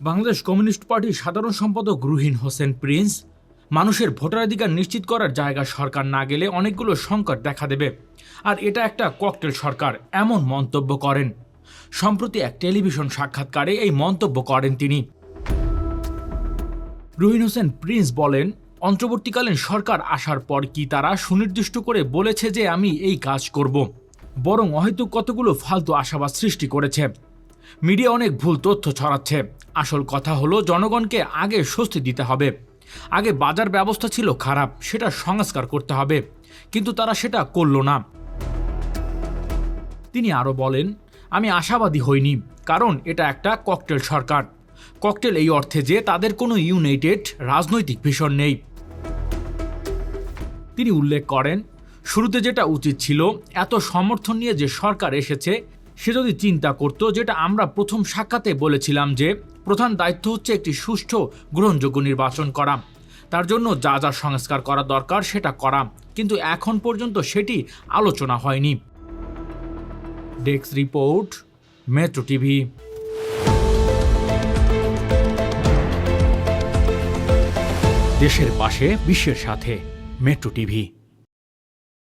Bangladesh communist পার্টির সাধারণ সম্পাদক রুহিন হোসেন প্রিন্স, মানুষের ভোটাধিকার নিশ্চিত করার জায়গা সরকার না গেলে অনেকগুলো সংকট দেখা দেবে। আর এটা একটা ককটেল সরকার, এমন মন্তব্য করেন। সম্প্রতি এক টেলিভিশন সাক্ষাৎকারে এই মন্তব্য করেন তিনি। রুহিন হোসেন প্রিন্স বলেন, অন্তর্বর্তীকালীন সরকার আসার পর কি তারা সুনির্দিষ্ট করে বলেছে যে আমি এই কাজ করব, বরং হয়তো কতগুলো ফালতু আশাবাদ সৃষ্টি করেছে। মিডিয়া অনেক ভুল তথ্য ছড়াচ্ছে। আসল কথা হলো, জনগণকে আগে স্বস্তি দিতে হবে। আগে বাজার ব্যবস্থা ছিল খারাপ, সেটা সংস্কার করতে হবে। কিন্তু তারা সেটা করল না। তিনি আরও বলেন, আমি আশাবাদী হইনি, কারণ এটা একটা ককটেল সরকার। ককটেল এই অর্থে যে তাদের কোনো ইউনাইটেড রাজনৈতিক ভীষণ নেই। তিনি উল্লেখ করেন, শুরুতে যেটা উচিত ছিল, এত সমর্থন নিয়ে যে সরকার এসেছে সে যদি চিন্তা করত, যেটা আমরা প্রথম সাক্ষাতে বলেছিলাম যে, প্রধান দায়িত্ব হচ্ছে একটি সুষ্ঠু, গ্রহণযোগ্য নির্বাচন করা। তার জন্য যা যা সংস্কার করা দরকার সেটা করা। কিন্তু এখন পর্যন্ত সেটি আলোচনা হয়নি। Desk report, metro TV. দেশের পাশে, বিশ্বের সাথে, মেট্রো টিভি।